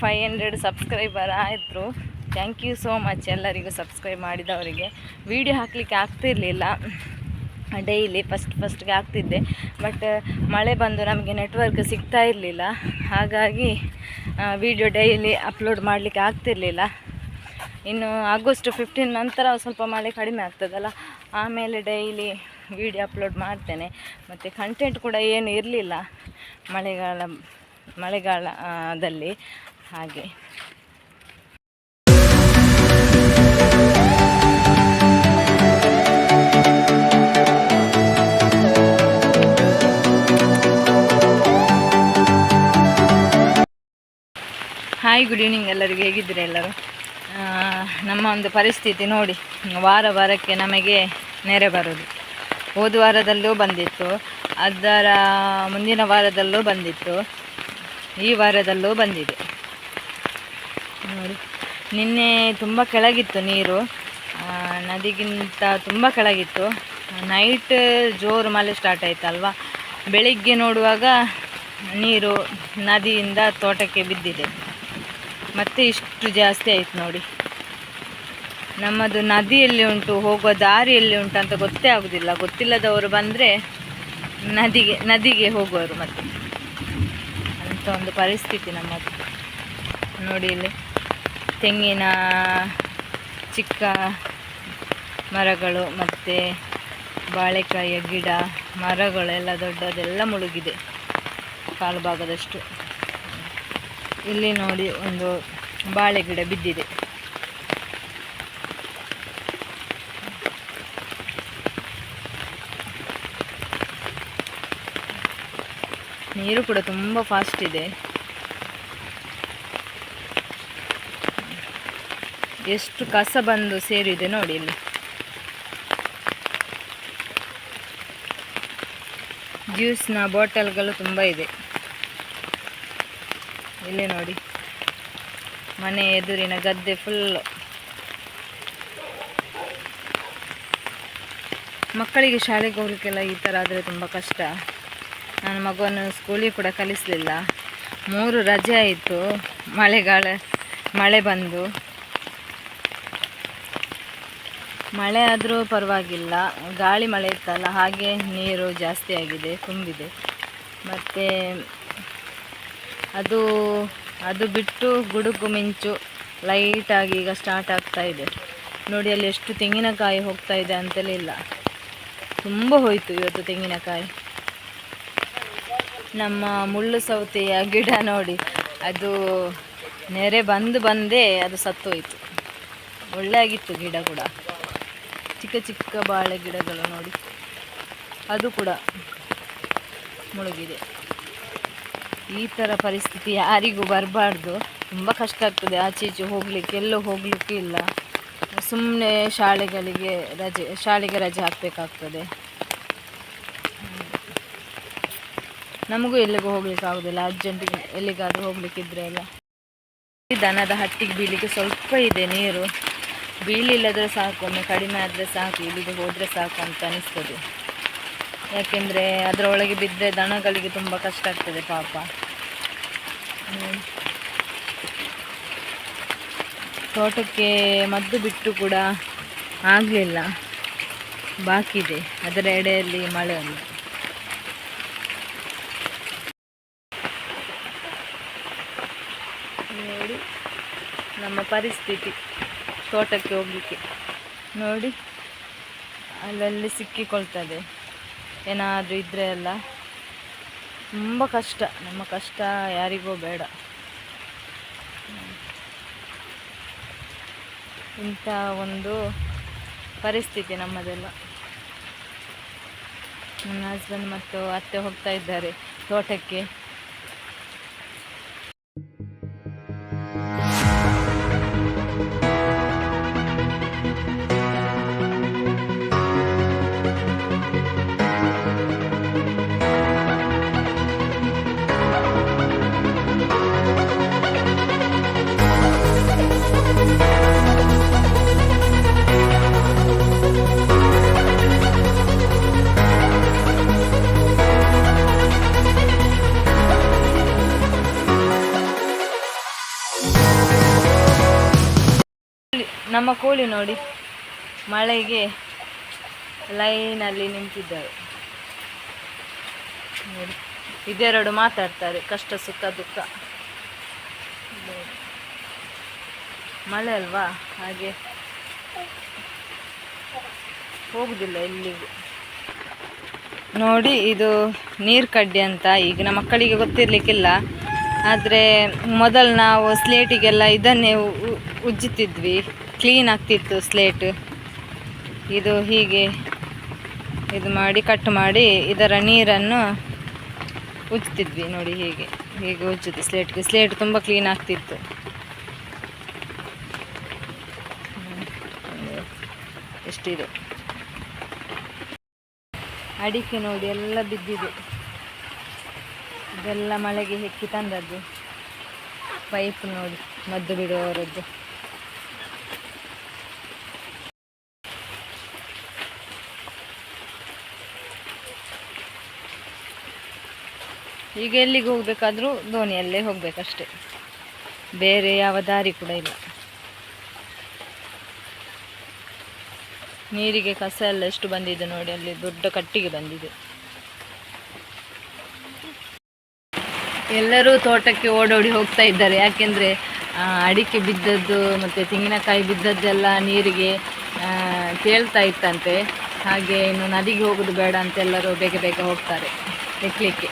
Five hundred subscriber ಆಯಿತು. Thank you so much ಎಲ್ಲರಿಗೂ subscribe ಮಾಡಿದವರಿಗೆ. ವಿಡಿಯೋ ಹಾಕಲಿಕ್ಕೆ ಆಗ್ತಿರಲಿಲ್ಲ. ಡೈಲಿ ಫಸ್ಟ್ ಫಸ್ಟ್ಗೆ ಆಗ್ತಿದ್ದೆ. ಬಟ್ ಮಳೆ ಬಂದು ನಮಗೆ ನೆಟ್ವರ್ಕ್ ಸಿಗ್ತಾ ಇರಲಿಲ್ಲ. ಹಾಗಾಗಿ ವಿಡಿಯೋ ಡೈಲಿ ಅಪ್ಲೋಡ್ ಮಾಡಲಿಕ್ಕೆ ಆಗ್ತಿರಲಿಲ್ಲ. ಇನ್ನು ಆಗಸ್ಟ್ ಫಿಫ್ಟೀನ್ ನಂತರ ಸ್ವಲ್ಪ ಮಳೆ ಕಡಿಮೆ ಆಗ್ತದಲ್ಲ, ಆಮೇಲೆ ಡೈಲಿ ವಿಡಿಯೋ ಅಪ್ಲೋಡ್ ಮಾಡ್ತೇನೆ. ಮತ್ತು ಕಂಟೆಂಟ್ ಕೂಡ ಏನು ಇರಲಿಲ್ಲ. ಮಳೆಗಾಲ ಮಳೆಗಾಲದಲ್ಲಿ ಹಾಗೆ. ಹಾಯ್ ಗುಡ್ ಈವ್ನಿಂಗ್ ಎಲ್ಲರಿಗೂ. ಹೇಗಿದ್ದೀರಿ ಎಲ್ಲರೂ? ನಮ್ಮ ಒಂದು ಪರಿಸ್ಥಿತಿ ನೋಡಿ. ವಾರ ವಾರಕ್ಕೆ ನಮಗೆ ನೆರೆ ಬರೋದು. ಹೋದ ವಾರದಲ್ಲೂ ಬಂದಿತ್ತು. ಅದರ ಮುಂದಿನ ವಾರದಲ್ಲೂ ಬಂದಿತ್ತು. ಈ ವಾರದಲ್ಲೂ ಬಂದಿದೆ. ನೋಡಿ, ನಿನ್ನೆ ತುಂಬ ಕೆಳಗಿತ್ತು ನೀರು. ನದಿಗಿಂತ ತುಂಬ ಕೆಳಗಿತ್ತು. ನೈಟ್ ಜೋರು ಮಳೆ ಸ್ಟಾರ್ಟ್ ಆಯ್ತಲ್ವಾ? ಬೆಳಿಗ್ಗೆ ನೋಡುವಾಗ ನೀರು ನದಿಯಿಂದ ತೋಟಕ್ಕೆ ಬಿದ್ದಿದೆ. ಮತ್ತೆ ಇಷ್ಟು ಜಾಸ್ತಿ ಆಯ್ತು ನೋಡಿ. ನಮ್ಮದು ನದಿಯಲ್ಲಿ ಉಂಟು, ಹೋಗುವ ದಾರಿಯಲ್ಲಿ ಉಂಟು ಅಂತ ಗೊತ್ತೇ ಆಗೋದಿಲ್ಲ. ಗೊತ್ತಿಲ್ಲದವರು ಬಂದರೆ ನದಿಗೆ ನದಿಗೆ ಹೋಗೋರು ಮತ್ತೆ. ಅಂತ ಒಂದು ಪರಿಸ್ಥಿತಿ ನಮ್ಮದು. ನೋಡಿ ಇಲ್ಲಿ, ತೆಂಗಿನ ಚಿಕ್ಕ ಮರಗಳು ಮತ್ತು ಬಾಳೆಕಾಯಿಯ ಗಿಡ, ಮರಗಳೆಲ್ಲ ದೊಡ್ಡದೆಲ್ಲ ಮುಳುಗಿದೆ ಕಾಲು ಭಾಗದಷ್ಟು ಇಲ್ಲಿ ನೋಡಿ ಒಂದು ಬಾಳೆ ಗಿಡ ಬಿದ್ದಿದೆ. ನೀರು ಕೂಡ ತುಂಬ ಫಾಸ್ಟ್ ಇದೆ. ಎಷ್ಟು ಕಸ ಬಂದು ಸೇರಿದೆ ನೋಡಿ ಇಲ್ಲಿ. ಜ್ಯೂಸ್ನ ಬಾಟಲ್ಗಳು ತುಂಬ ಇದೆ. ಇಲ್ಲಿ ನೋಡಿ. ಮನೆ ಎದುರಿನ ಗದ್ದೆ ಫುಲ್ ಮಕ್ಕಳಿಗೆ ಶಾಲೆಗೆ ಹೋಗ್ಲಿಕ್ಕೆಲ್ಲ ಈ ಥರ ಆದರೆ ತುಂಬ ಕಷ್ಟ. ನನ್ನ ಮಗುವನ್ನು ಸ್ಕೂಲಿಗೆ ಕೂಡ ಕಲಿಸಲಿಲ್ಲ. ಮೂರು ರಜೆ ಆಯಿತು. ಮಳೆಗಾಲ, ಮಳೆ ಬಂದು. ಮಳೆ ಆದರೂ ಪರವಾಗಿಲ್ಲ. ಗಾಳಿ ಮಳೆ ಇತ್ತಲ್ಲ, ಹಾಗೆ ನೀರು ಜಾಸ್ತಿ ಆಗಿದೆ, ತುಂಬಿದೆ. ಮತ್ತು ಅದು ಅದು ಬಿಟ್ಟು ಗುಡುಗು ಮಿಂಚು ಲೈಟಾಗಿ ಈಗ ಸ್ಟಾರ್ಟ್ ಆಗ್ತಾ ಇದೆ. ನೋಡಿ, ಅಲ್ಲಿ ಎಷ್ಟು ತೆಂಗಿನಕಾಯಿ ಹೋಗ್ತಾ ಇದೆ ಅಂತಲೇ ಇಲ್ಲ ತುಂಬ ಹೋಯಿತು ಇವತ್ತು ತೆಂಗಿನಕಾಯಿ. ನಮ್ಮ ಮುಳ್ಳು ಸೌತೆಯ ಗಿಡ ನೋಡಿ. ಅದು ನೆರೆ ಬಂದು ಬಂದೇ ಅದು ಸತ್ತೋಯಿತು. ಒಳ್ಳೆಯಾಗಿತ್ತು ಗಿಡ ಕೂಡ. ಚಿಕ್ಕ ಚಿಕ್ಕ ಬಾಳೆ ಗಿಡಗಳು ನೋಡಿ. ಅದು ಕೂಡ ಮುಳುಗಿದೆ. ಈ ಥರ ಪರಿಸ್ಥಿತಿ ಯಾರಿಗೂ ಬರಬಾರ್ದು. ತುಂಬ ಕಷ್ಟ ಆಗ್ತದೆ ಆಚೆ ಈಚೆ ಹೋಗಲಿಕ್ಕೆ. ಎಲ್ಲೂ ಹೋಗಲಿಕ್ಕೆ ಇಲ್ಲ. ಸುಮ್ಮನೆ ಶಾಲೆಗಳಿಗೆ ರಜೆ, ಶಾಲೆಗೆ ರಜೆ ಹಾಕಬೇಕಾಗ್ತದೆ. ನಮಗೂ ಎಲ್ಲಿಗೂ ಹೋಗ್ಲಿಕ್ಕೆ ಆಗೋದಿಲ್ಲ. ಅರ್ಜೆಂಟಿಗೆ ಎಲ್ಲಿಗಾದರೂ ಹೋಗ್ಲಿಕ್ಕಿದ್ರೆ ಎಲ್ಲ. ದನದ ಹಟ್ಟಿಗೆ ಬೀಳಿಕ್ಕೆ ಸ್ವಲ್ಪ ಇದೆ ನೀರು. ಬೀಳಿಲ್ಲದ್ರೆ ಸಾಕು, ಒಮ್ಮೆ ಕಡಿಮೆ ಆದರೆ ಸಾಕು, ಇಲ್ಲಿಗೆ ಹೋದರೆ ಸಾಕು ಅಂತ ಅನಿಸ್ತದೆ. ಯಾಕೆಂದರೆ ಅದರೊಳಗೆ ಬಿದ್ದರೆ ದನಗಳಿಗೆ ತುಂಬ ಕಷ್ಟ ಆಗ್ತದೆ ಪಾಪ. ತೋಟಕ್ಕೆ ಮದ್ದು ಬಿಟ್ಟು ಕೂಡ ಆಗಲಿಲ್ಲ. ಬಾಕಿದೆ ಅದರ ಎಡೆಯಲ್ಲಿ ಮಳೆ ಉಂಟು ನೋಡಿ ನಮ್ಮ ಪರಿಸ್ಥಿತಿ ತೋಟಕ್ಕೆ ಹೋಗಲಿಕ್ಕೆ. ನೋಡಿ, ಅಲ್ಲಲ್ಲಿ ಸಿಕ್ಕಿಕೊಳ್ತದೆ. ಏನಾದರೂ ಇದ್ದರೆ ಎಲ್ಲ ತುಂಬ ಕಷ್ಟ. ನಮ್ಮ ಕಷ್ಟ ಯಾರಿಗೂ ಬೇಡ. ಇಂಥ ಒಂದು ಪರಿಸ್ಥಿತಿ ನಮ್ಮದೆಲ್ಲ. ನನ್ನ ಹಸ್ಬೆಂಡ್ ಮತ್ತು ಅತ್ತೆ ಹೋಗ್ತಾ ಇದ್ದಾರೆ ತೋಟಕ್ಕೆ. ನಮ್ಮ ಕೋಳಿ ನೋಡಿ, ಮಳೆಗೆ ಲೈನಲ್ಲಿ ನಿಂತಿದ್ದಾರೆ. ನೋಡಿ, ಇದೆರಡು ಮಾತಾಡ್ತಾರೆ, ಕಷ್ಟ, ಸುಖ, ದುಃಖ. ಮಳೆ ಅಲ್ವಾ? ಹಾಗೆ ಹೋಗುದಿಲ್ಲ ಎಲ್ಲಿಗೂ. ನೋಡಿ, ಇದು ನೀರು ಕಡ್ಡಿ ಅಂತ ಈಗಿನ ಮಕ್ಕಳಿಗೆ ಗೊತ್ತಿರಲಿಕ್ಕಿಲ್ಲ. ಆದರೆ ಮೊದಲು ನಾವು ಸ್ಲೇಟಿಗೆಲ್ಲ ಇದನ್ನೇ ಉಜ್ಜುತ್ತಿದ್ವಿ. ಕ್ಲೀನ್ ಆಗ್ತಿತ್ತು ಸ್ಲೇಟ್ ಇದು ಹೀಗೆ ಇದು ಮಾಡಿ ಕಟ್ ಮಾಡಿ ಇದರ ನೀರನ್ನು ಉಜ್ತಿದ್ವಿ ನೋಡಿ ಹೀಗೆ. ಹೀಗೆ ಉಜ್ಜುತ್ತೆ ಸ್ಲೇಟ್ಗೆ ಸ್ಲೇಟ್ ತುಂಬ ಕ್ಲೀನ್ ಆಗ್ತಿತ್ತು. ಎಷ್ಟಿದೆ? ಅಡಿಕೆ ನೋಡಿ, ಎಲ್ಲ ಬಿದ್ದಿದೆ. ಇದೆಲ್ಲ ಮಳೆಗೆ ಹೆಕ್ಕಿ ತಂದದ್ದು. ಪೈಪ್ ನೋಡಿ, ಮದ್ದು ಬಿಡುವವರದ್ದು. ಈಗ ಎಲ್ಲಿಗೆ ಹೋಗ್ಬೇಕಾದ್ರೂ ದೋಣಿಯಲ್ಲೇ ಹೋಗ್ಬೇಕಷ್ಟೆ. ಬೇರೆ ಯಾವ ದಾರಿ ಕೂಡ ಇಲ್ಲ. ನೀರಿಗೆ ಕಸ ಎಲ್ಲ ಎಷ್ಟು ಬಂದಿದೆ ನೋಡಿ, ಅಲ್ಲಿ ದೊಡ್ಡ ಕಟ್ಟಿಗೆ ಬಂದಿದೆ. ಎಲ್ಲರೂ ತೋಟಕ್ಕೆ ಓಡೋಡಿ ಹೋಗ್ತಾ ಇದ್ದಾರೆ. ಯಾಕೆಂದರೆ ಅಡಿಕೆ ಬಿದ್ದದ್ದು ಮತ್ತು ತೆಂಗಿನಕಾಯಿ ಬಿದ್ದದ್ದೆಲ್ಲ ನೀರಿಗೆ ಕೇಳ್ತಾ ಇತ್ತಂತೆ. ಹಾಗೆ ಇನ್ನು ನದಿಗೆ ಹೋಗೋದು ಬೇಡ ಅಂತ ಎಲ್ಲರೂ ಬೇಗ ಬೇಗ ಹೋಗ್ತಾರೆ. ಎತ್ತಲಿಕ್ಕೆ